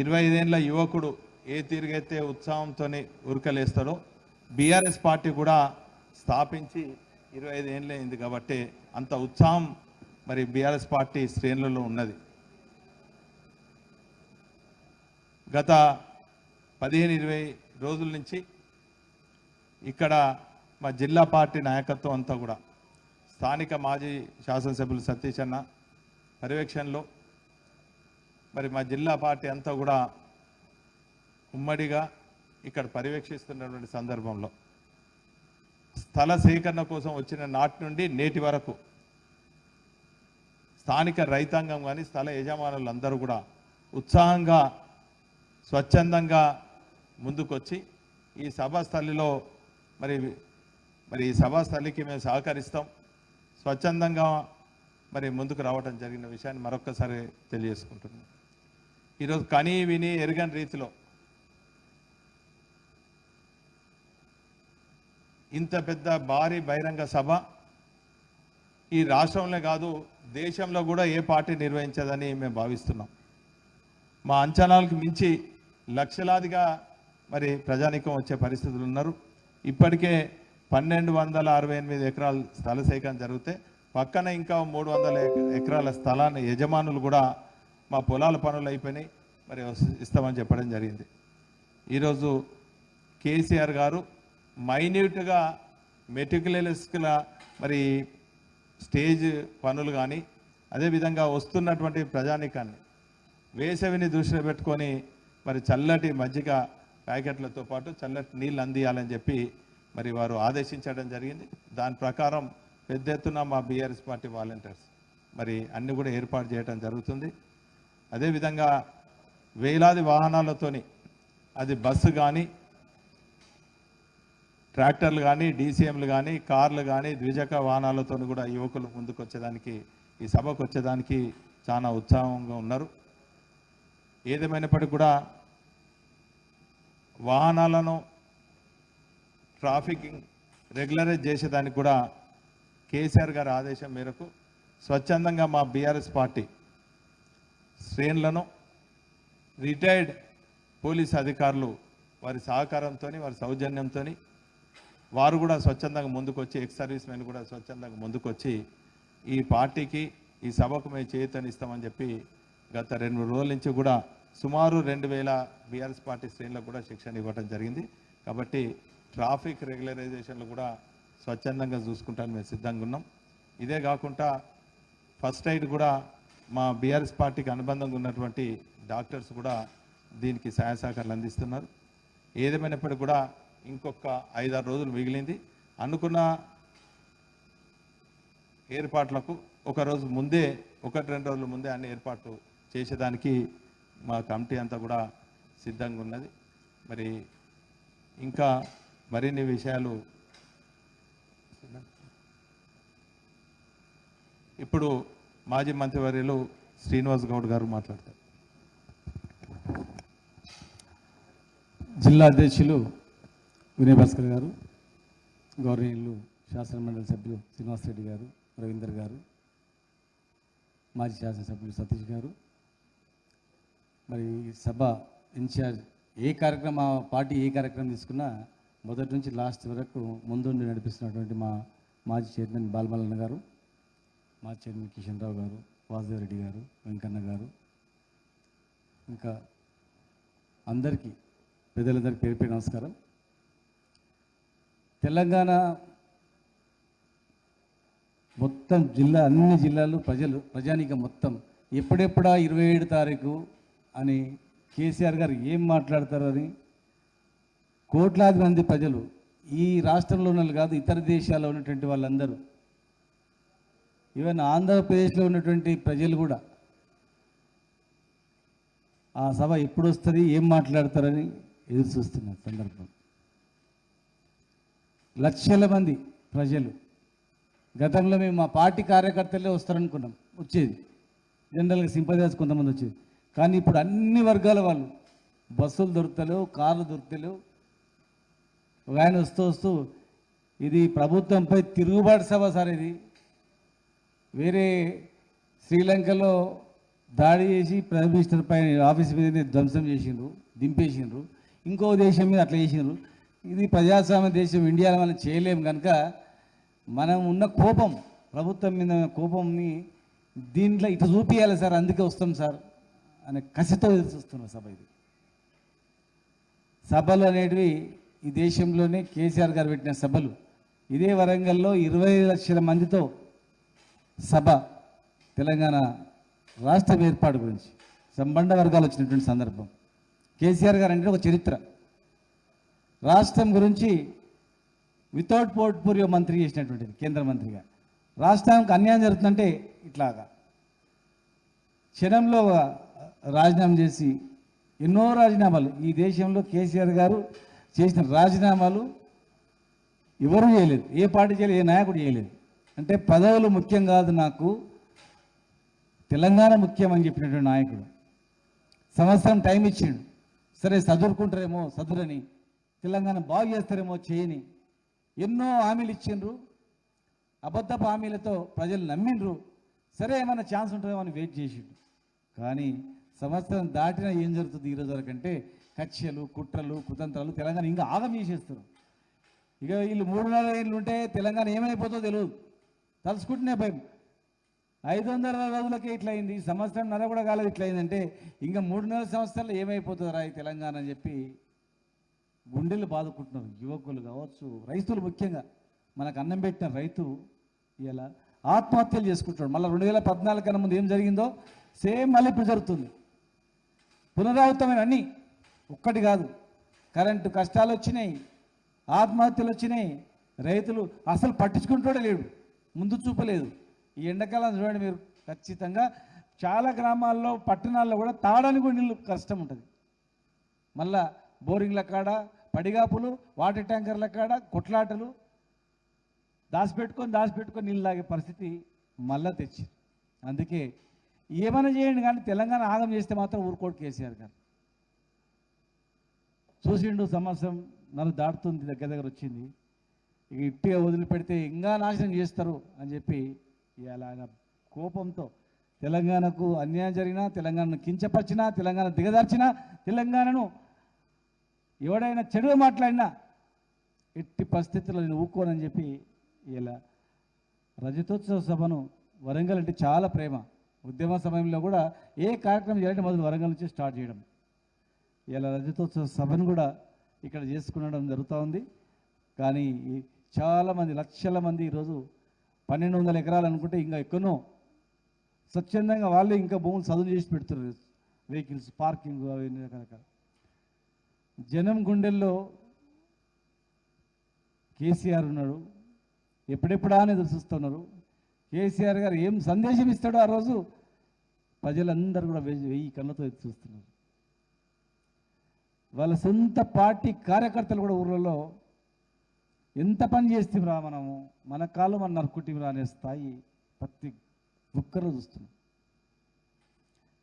ఇరవై ఐదేళ్ళ యువకుడు ఏ తీరుగైతే ఉత్సాహంతో ఉరకలేస్తాడో బీఆర్ఎస్ పార్టీ కూడా స్థాపించి ఇరవై ఐదేళ్ళు అయింది కాబట్టి అంత ఉత్సాహం మరి బీఆర్ఎస్ పార్టీ శ్రేణులలో ఉన్నది. గత పదిహేను ఇరవై రోజుల నుంచి ఇక్కడ మా జిల్లా పార్టీ నాయకత్వం అంతా కూడా స్థానిక మాజీ శాసనసభ్యులు సతీష్ అన్న పర్యవేక్షణలో మరి మా జిల్లా పార్టీ అంతా కూడా ఉమ్మడిగా ఇక్కడ పర్యవేక్షిస్తున్నటువంటి సందర్భంలో స్థల సేకరణ కోసం వచ్చిన నాటి నుండి నేటి వరకు స్థానిక రైతాంగం కానీ స్థల యజమానులు అందరూ కూడా ఉత్సాహంగా స్వచ్ఛందంగా ముందుకొచ్చి ఈ సభాస్థలిలో మరి మరి ఈ సభాస్థలికి మేము సహకరిస్తాం. స్వచ్ఛందంగా మరి ముందుకు రావడం జరిగిన విషయాన్ని మరొక్కసారి తెలియజేసుకుంటున్నాం ఈరోజు కని విని ఎరగని రీతిలో. ఇంత పెద్ద భారీ బహిరంగ సభ ఈ రాష్ట్రంలో కాదు దేశంలో కూడా ఏ పార్టీ నిర్వహించదని మేము భావిస్తున్నాం. మా అంచనాలకు మించి లక్షలాదిగా మరి ప్రజానీకం వచ్చే పరిస్థితులు ఉన్నారు. ఇప్పటికే పన్నెండు వందల అరవై ఎనిమిది ఎకరాల స్థల సేకరణ జరిగితే పక్కన ఇంకా మూడు వందల ఎకరాల స్థలాన్ని యజమానులు కూడా మా పొలాల పనులు అయిపోయినాయి. మరి ఇస్తామని చెప్పడం జరిగింది. ఈరోజు కేసీఆర్ గారు మైన్యూట్గా మెటికులస్గా మరి స్టేజ్ పనులు కానీ అదేవిధంగా వస్తున్నటువంటి ప్రజానీకాన్ని వేసవిని దృష్టిలో పెట్టుకొని మరి చల్లటి మజ్జిగ ప్యాకెట్లతో పాటు చల్లటి నీళ్ళు అందియాలని చెప్పి మరి వారు ఆదేశించడం జరిగింది. దాని ప్రకారం పెద్ద ఎత్తున మా బీఆర్ఎస్ పార్టీ వాలంటీర్స్ మరి అన్నీ కూడా ఏర్పాటు చేయడం జరుగుతుంది. అదేవిధంగా వేలాది వాహనాలతోని అది బస్సు కానీ ట్రాక్టర్లు కానీ డీసీఎంలు కానీ కార్లు కానీ ద్విచక్ర వాహనాలతో కూడా యువకులు ముందుకు వచ్చేదానికి ఈ సభకు వచ్చేదానికి చాలా ఉత్సాహంగా ఉన్నారు. ఏదేమైనప్పటికీ కూడా వాహనాలను ట్రాఫిక్ రెగ్యులరైజ్ చేసేదానికి కూడా కేసీఆర్ గారి ఆదేశం మేరకు స్వచ్ఛందంగా మా బీఆర్ఎస్ పార్టీ శ్రేణులను రిటైర్డ్ పోలీస్ అధికారులు వారి సహకారంతో వారి సౌజన్యంతో వారు కూడా స్వచ్ఛందంగా ముందుకొచ్చి ఎక్స్ సర్వీస్ మెన్ కూడా స్వచ్ఛందంగా ముందుకొచ్చి ఈ పార్టీకి ఈ సభకు మేము చేతనిస్తామని చెప్పి గత రెండు రోజుల నుంచి కూడా సుమారు రెండు వేల బీఆర్ఎస్ పార్టీ శ్రేణులకు కూడా శిక్షణ ఇవ్వడం జరిగింది. కాబట్టి ట్రాఫిక్ రెగ్యులరైజేషన్లు కూడా స్వచ్ఛందంగా చూసుకుంటాను మేము సిద్ధంగా ఉన్నాం. ఇదే కాకుండా ఫస్ట్ ఎయిడ్ కూడా మా బీఆర్ఎస్ పార్టీకి అనుబంధంగా ఉన్నటువంటి డాక్టర్స్ కూడా దీనికి సహాయ సహకారాలు అందిస్తున్నారు. ఏదేమైనప్పటికీ కూడా ఇంకొక ఐదారు రోజులు మిగిలింది. అనుకున్న ఏర్పాట్లకు ఒక రోజు ముందే ఒకటి రెండు రోజుల ముందే అన్ని ఏర్పాట్లు చేసేదానికి మా కమిటీ అంతా కూడా సిద్ధంగా ఉన్నది. మరి ఇంకా మరిన్ని విషయాలు ఇప్పుడు మాజీ మంత్రివర్యులు శ్రీనివాస్ గౌడ్ గారు మాట్లాడతారు. జిల్లా అధ్యక్షులు వినయ్ భాస్కర్ గారు గౌరవనీయులు శాసనమండలి సభ్యులు శ్రీనివాస్ రెడ్డి గారు రవీందర్ గారు మాజీ శాసనసభ్యులు సతీష్ గారు. మరి ఈ సభ ఇన్ఛార్జ్ ఏ కార్యక్రమం మా పార్టీ ఏ కార్యక్రమం తీసుకున్నా మొదటి నుంచి లాస్ట్ వరకు ముందుండి నడిపిస్తున్నటువంటి మా మాజీ చైర్మన్ బాలమల్లన్న గారు మాజీ చైర్మన్ కిషన్ రావు గారు వాసుదేవరెడ్డి గారు వెంకన్న గారు. ఇంకా అందరికీ పెద్దలందరికీ పేరు పేరు నమస్కారం. తెలంగాణ మొత్తం జిల్లా అన్ని జిల్లాలు ప్రజలు ప్రజానీకం మొత్తం ఎప్పుడెప్పుడా ఇరవై ఏడు తారీఖు అని కేసీఆర్ గారు ఏం మాట్లాడతారని కోట్లాది మంది ప్రజలు ఈ రాష్ట్రంలో ఉన్న వాళ్ళు కాదు ఇతర దేశాల్లో ఉన్నటువంటి వాళ్ళందరూ ఈవెన్ ఆంధ్రప్రదేశ్లో ఉన్నటువంటి ప్రజలు కూడా ఆ సభ ఎప్పుడు వస్తుంది ఏం మాట్లాడతారని ఎదురు చూస్తున్న సందర్భం. లక్షల మంది ప్రజలు. గతంలో మేము మా పార్టీ కార్యకర్తలే వస్తారనుకున్నాం వచ్చేది. జనరల్గా సింపదైజ్ కొంతమంది వచ్చేది. కానీ ఇప్పుడు అన్ని వర్గాల వాళ్ళు బస్సులు దొరుకుతలేవు కార్లు దొరుకుతలేవు. ఒక ఆయన వస్తూ వస్తూ ఇది ప్రభుత్వంపై తిరుగుబాటు సభ సార్ ఇది. వేరే శ్రీలంకలో దాడి చేసి ప్రైమ్ మినిస్టర్ పైన ఆఫీస్ మీద ధ్వంసం చేసిండ్రు దింపేసిండ్రు. ఇంకో దేశం మీద అట్లా చేసినారు ఇది ప్రజాస్వామ్య దేశం ఇండియాలో మనం చేయలేము కనుక మనం ఉన్న కోపం ప్రభుత్వం మీద కోపంని దీంట్లో ఇటు చూపియాలి సార్ అందుకే వస్తాం సార్ అనే కసితో చూస్తున్నాం సభ ఇది. సభలు అనేటివి ఈ దేశంలోనే కేసీఆర్ గారు పెట్టిన సభలు. ఇదే వరంగల్లో ఇరవై లక్షల మందితో సభ తెలంగాణ రాష్ట్ర ఏర్పాటు గురించి సంబంధ వర్గాలు వచ్చినటువంటి సందర్భం. కేసీఆర్ గారు అంటే ఒక చరిత్ర. రాష్ట్రం గురించి వితౌట్ పోర్ట్ఫోలియో మంత్రి చేసినటువంటిది కేంద్ర మంత్రిగా. రాష్ట్రానికి అన్యాయం జరుగుతుందంటే ఇట్లాగా. క్షణంలో రాజీనామా చేసి ఎన్నో రాజీనామాలు. ఈ దేశంలో కేసీఆర్ గారు చేసిన రాజీనామాలు ఎవరు చేయలేదు. ఏ పార్టీ చేయలేదు ఏ నాయకుడు చేయలేదు. అంటే పదవులు ముఖ్యం కాదు నాకు. తెలంగాణ ముఖ్యం అని చెప్పినటువంటి నాయకుడు. సంవత్సరం టైం ఇచ్చిండు. సరే చదువుకుంటారేమో చదువురని తెలంగాణ బాగు చేస్తారేమో చేయని ఎన్నో హామీలు ఇచ్చిండ్రు అబద్ధపు హామీలతో ప్రజలు నమ్మిండ్రు సరే ఏమైనా ఛాన్స్ ఉంటుందేమో అని వెయిట్ చేసిండు కానీ సంవత్సరం దాటినా ఏం జరుగుతుంది ఈ రోజు కక్షలు కుట్రలు కుతంత్రాలు తెలంగాణ ఇంకా ఆగం చేసేస్తారు ఇక వీళ్ళు మూడున్నర ఏళ్ళు ఉంటే తెలంగాణ ఏమైపోతుందో తెలియదు తలుచుకుంటున్నాయి భయం. ఐదు వందల రోజులకే ఇట్లయింది సంవత్సరం నెల కూడా కాలేదు ఇట్లా ఇంకా ఇంకా నెలల సంవత్సరాలు ఏమైపోతుందిరా ఈ తెలంగాణ అని చెప్పి గుండెలు బాదుకుంటున్నారు. యువకులు కావచ్చు రైతులు ముఖ్యంగా. మనకు అన్నం పెట్టిన రైతు ఇలా ఆత్మహత్యలు చేసుకుంటాడు మళ్ళీ రెండు వేల పద్నాలుగు కన్నా ముందు ఏం జరిగిందో? సేమ్ మళ్ళీ ఇప్పుడు జరుగుతుంది. పునరావృతమైన అన్నీ ఒక్కటి కాదు. కరెంటు కష్టాలు వచ్చినాయి ఆత్మహత్యలు వచ్చినాయి రైతులు అసలు పట్టించుకుంటాడే లేడు ముందు చూపలేదు ఈ ఎండాకాలం చూడండి మీరు. ఖచ్చితంగా చాలా గ్రామాల్లో పట్టణాల్లో కూడా తాగడానికి కూడా నీళ్ళు కష్టం ఉంటుంది. మళ్ళా బోరింగ్ల కాడ పడిగాపులు వాటర్ ట్యాంకర్ల కాడ కొట్లాటలు. దాచిపెట్టుకొని దాచిపెట్టుకొని నీళ్ళు తాగే పరిస్థితి మళ్ళా తెచ్చి అందుకే ఏమైనా చేయండి కానీ తెలంగాణ ఆగం చేస్తే మాత్రం ఊరుకోడు కేసీఆర్ గారు. చూసిండు సంవత్సరం నన్ను దాటుతుంది దగ్గర దగ్గర వచ్చింది. ఇక ఇట్టిగా వదిలిపెడితే ఇంకా నాశనం చేస్తారు అని చెప్పి ఇవాళ ఆయన కోపంతో తెలంగాణకు అన్యాయం జరిగినా తెలంగాణను కించపరిచినా తెలంగాణ దిగదార్చినా తెలంగాణను ఎవడైనా చెడుగా మాట్లాడినా ఎట్టి పరిస్థితుల్లో నేను ఊక్కోనని చెప్పి ఇలా రజతోత్సవ సభను వరంగల్ అంటే చాలా ప్రేమ. ఉద్యమ సమయంలో కూడా ఏ కార్యక్రమం చేయాలంటే మొదలు వరంగల్ నుంచి స్టార్ట్ చేయడం. ఇలా రజతోత్సవ సభను కూడా ఇక్కడ చేసుకునడం జరుగుతూ ఉంది. కానీ చాలామంది లక్షల మంది ఈరోజు పన్నెండు వందల ఎకరాలు అనుకుంటే ఇంకా ఎక్కనో స్వచ్ఛందంగా వాళ్ళే ఇంకా భూములు చదువు చేసి పెడుతున్నారు. వెహికల్స్ పార్కింగ్ అవన్నీ రకరకాల. జనం గుండెల్లో కేసీఆర్ ఉన్నాడు. ఎప్పుడెప్పుడా అని ఎదురు చూస్తున్నారు కేసీఆర్ గారు ఏం సందేశం ఇస్తాడో ఆ రోజు ప్రజలందరూ కూడా వెయ్యి వెయ్యి కళ్ళతో చూస్తున్నారు. వాళ్ళ సొంత పార్టీ కార్యకర్తలు కూడా ఊర్లలో ఎంత పని చేస్తాంరా మనము మన కాళ్ళు మన నరుకుంటాంరా అనే స్థాయి ప్రతి ఒక్కరు చూస్తున్నాం.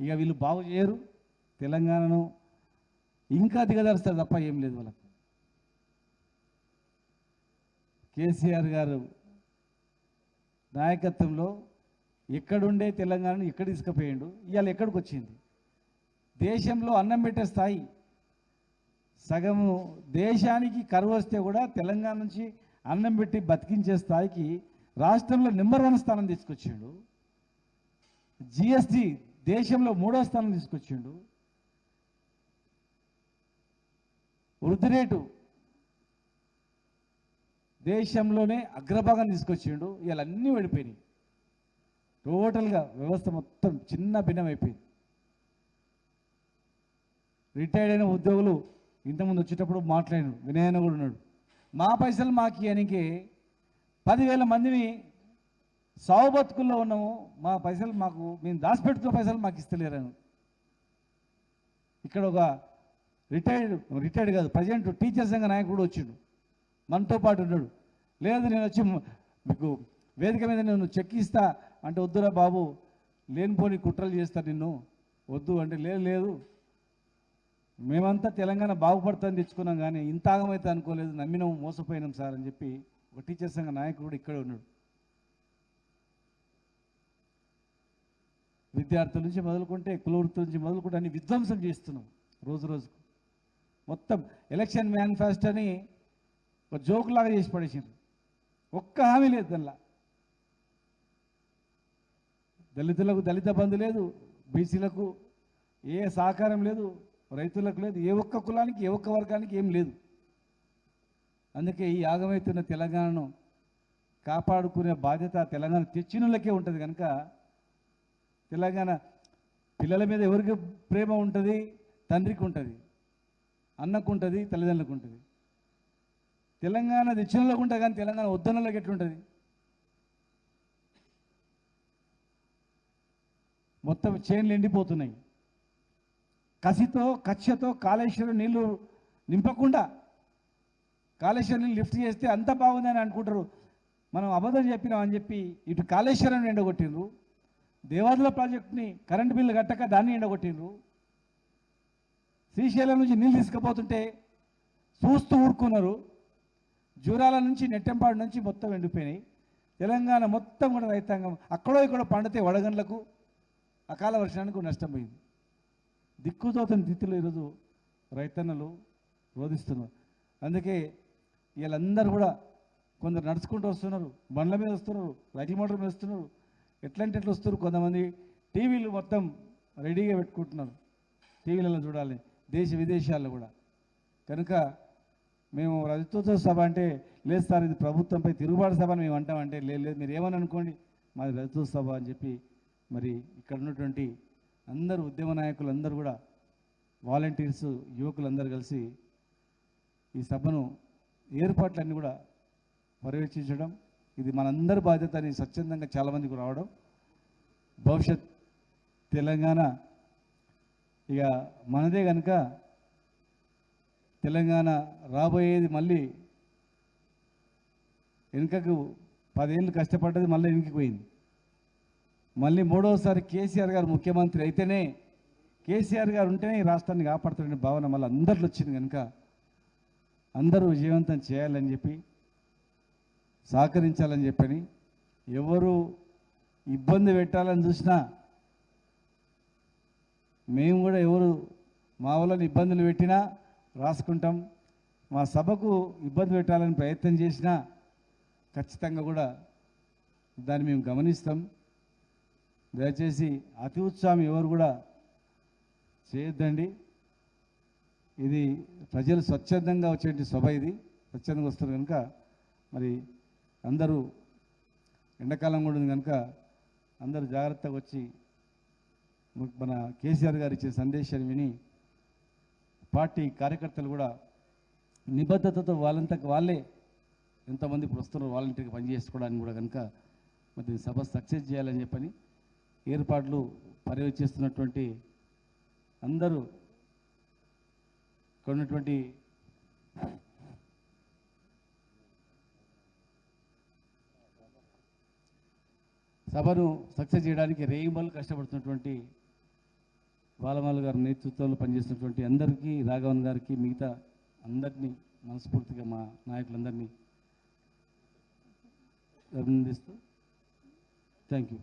ఇక వీళ్ళు బాగు చేయరు తెలంగాణను ఇంకా దిగదరుస్తారు తప్ప ఏం లేదు వాళ్ళకు. కేసీఆర్ గారు నాయకత్వంలో ఎక్కడుండే తెలంగాణను ఎక్కడ తీసుకుపోయిండు ఇవాళ ఎక్కడికి వచ్చింది? దేశంలో అన్నం పెట్టే స్థాయి సగము దేశానికి కరువు వస్తే కూడా తెలంగాణ నుంచి అన్నం పెట్టి బతికించే స్థాయికి రాష్ట్రంలో నెంబర్ వన్ స్థానం తీసుకొచ్చిండు. జిఎస్టి దేశంలో మూడో స్థానం తీసుకొచ్చిండు. వృద్ధి రేటు దేశంలోనే అగ్రభాగం తీసుకొచ్చిండు. ఇవన్నీ అన్నీ పడిపోయినాయి టోటల్గా వ్యవస్థ మొత్తం చిన్న భిన్నం అయిపోయింది రిటైర్డ్ అయిన ఉద్యోగులు ఇంతకుముందు వచ్చేటప్పుడు మాట్లాడాను. వినయన కూడా ఉన్నాడు. మా పైసలు మాకు ఇయనికి పదివేల మందిని సావు బతుకుల్లో ఉన్నాము. మా పైసలు మాకు మేము దాచిపెట్టుకున్న పైసలు మాకు ఇస్తలేరాను ఇక్కడ ఒక రిటైర్డ్ రిటైర్డ్ కాదు ప్రజెంట్ టీచర్ సంఘ నాయకుడు వచ్చిండు. మనతో పాటు ఉన్నాడు. లేదు నేను వచ్చి మీకు వేదిక మీద నేను చెక్ ఇస్తా అంటే వద్దురా బాబు లేనిపోని కుట్రలు చేస్తా నిన్ను. వద్దు అంటే లేదు లేదు. మేమంతా తెలంగాణ బాగుపడుతుందని తెచ్చుకున్నాం కానీ ఇంత ఆగమైతే అనుకోలేదు నమ్మినాం మోసపోయినాం సార్ అని చెప్పి ఒక టీచర్ సంఘ నాయకుడు కూడా ఇక్కడే ఉన్నాడు. విద్యార్థుల నుంచి మొదలుకుంటే కులవృత్తుల నుంచి మొదలుకుంటే అన్ని విధ్వంసం చేస్తున్నాం రోజు రోజుకు. మొత్తం ఎలక్షన్ మేనిఫెస్టోని ఒక జోక్ లాగా చేసి పడేసిండ్రు. ఒక్క హామీ లేదు దానిలో. దళితులకు దళిత బంధు లేదు బీసీలకు ఏ సహకారం లేదు రైతులకు లేదు. ఏ ఒక్క కులానికి ఏ ఒక్క వర్గానికి ఏం లేదు. అందుకే ఈ ఆగమవుతున్న తెలంగాణను కాపాడుకునే బాధ్యత తెలంగాణ తెచ్చినలకే ఉంటుంది కనుక తెలంగాణ పిల్లల మీద ఎవరికి ప్రేమ ఉంటుంది? తండ్రికి ఉంటుంది. అన్నకు ఉంటుంది తల్లిదండ్రులకు ఉంటుంది. తెలంగాణ తెచ్చినలోకి ఉంటుంది కానీ తెలంగాణ వద్దనలోకి ఎట్లుంటుంది? మొత్తం చేన్లు ఎండిపోతున్నాయి. కసితో కక్షతో కాళేశ్వరం నీళ్ళు నింపకుండా కాళేశ్వరం నీళ్ళు లిఫ్ట్ చేస్తే అంత బాగుందని అనుకుంటారు. మనం అబద్ధం చెప్పినాం అని చెప్పి ఇటు కాళేశ్వరం ఎండగొట్టిండ్రు. దేవాదుల ప్రాజెక్టుని కరెంటు బిల్లు కట్టక దాన్ని ఎండగొట్టిండ్రు. శ్రీశైలం నుంచి నీళ్ళు తీసుకుపోతుంటే చూస్తూ ఊరుకున్నారు. జూరాల నుంచి నెట్టెంపాడు నుంచి మొత్తం ఎండిపోయినాయి. తెలంగాణ మొత్తం కూడా రైతాంగం అక్కడో ఇక్కడో పండితే వడగండ్లకు అకాల వర్షానికి నష్టం పోయింది. దిక్కుతోతని దిత్తులు ఈరోజు రైతన్నలు రోధిస్తున్నారు. అందుకే వీళ్ళందరూ కూడా కొందరు నడుచుకుంటూ వస్తున్నారు బండ్ల మీద వస్తున్నారు రైతు మోటార్ మీద వస్తున్నారు. ఎట్లాంటి ఎట్లా వస్తున్నారు? కొంతమంది టీవీలు మొత్తం రెడీగా పెట్టుకుంటున్నారు. టీవీలలో చూడాలి దేశ విదేశాల్లో కూడా. కనుక మేము రజతోత్సవ సభ అంటే లేదు సార్ ఇది ప్రభుత్వంపై తిరుగుబాటు సభ అని మేము అంటామంటే లేదు లేదు మీరు ఏమని అనుకోండి మాది రజతోత్సవ సభ అని చెప్పి మరి ఇక్కడ ఉన్నటువంటి అందరు ఉద్యమ నాయకులు అందరూ కూడా వాలంటీర్స్ యువకులందరూ కలిసి ఈ సభను ఏర్పాట్లన్నీ కూడా పర్యవేక్షించడం ఇది మనందరి బాధ్యత అని స్వచ్ఛందంగా చాలామందికి రావడం. భవిష్యత్ తెలంగాణ ఇక మనదే కనుక తెలంగాణ రాబోయేది మళ్ళీ వెనుకకు పదేళ్ళు కష్టపడ్డది మళ్ళీ వెనుకకి పోయింది. మళ్ళీ మూడవసారి కేసీఆర్ గారు ముఖ్యమంత్రి అయితేనే కేసీఆర్ గారు ఉంటేనే ఈ రాష్ట్రాన్ని కాపాడుతున్న భావన మళ్ళీ అందరిలో వచ్చింది కనుక అందరూ విజయవంతం చేయాలని చెప్పి సహకరించాలని చెప్పని ఎవరు ఇబ్బంది పెట్టాలని చూసినా మేము కూడా ఎవరు మా వాళ్ళని ఇబ్బందులు పెట్టినా రాసుకుంటాం. మా సభకు ఇబ్బంది పెట్టాలని ప్రయత్నం చేసినా ఖచ్చితంగా కూడా దాన్ని మేము గమనిస్తాం. దయచేసి అతి ఉత్సాహం ఎవరు కూడా చేయొద్దండి. ఇది ప్రజలు స్వచ్ఛందంగా వచ్చేటి సభ ఇది. స్వచ్ఛందంగా వస్తారు కనుక మరి అందరూ ఎండాకాలం కూడా ఉంది కనుక అందరూ జాగ్రత్తగా వచ్చి మన కేసీఆర్ గారు ఇచ్చే సందేశాన్ని విని పార్టీ కార్యకర్తలు కూడా నిబద్ధతతో వాళ్ళంతకు వాళ్ళే ఎంతమంది ఇప్పుడు వస్తున్నారో వాలంటీర్గా పనిచేసుకోవడానికి కూడా కనుక మరి సభ సక్సెస్ చేయాలని చెప్పని ఏర్పాట్లు పర్యవేక్షిస్తున్నటువంటి అందరూ ఇక్కడ ఉన్నటువంటి సభను సక్సెస్ చేయడానికి రేయింబల్ కష్టపడుతున్నటువంటి బాలమాల గారి నేతృత్వంలో పనిచేస్తున్నటువంటి అందరికీ రాఘవన్ గారికి మిగతా అందరినీ మనస్ఫూర్తిగా మా నాయకులందరినీ అభినందిస్తూ థ్యాంక్ యూ.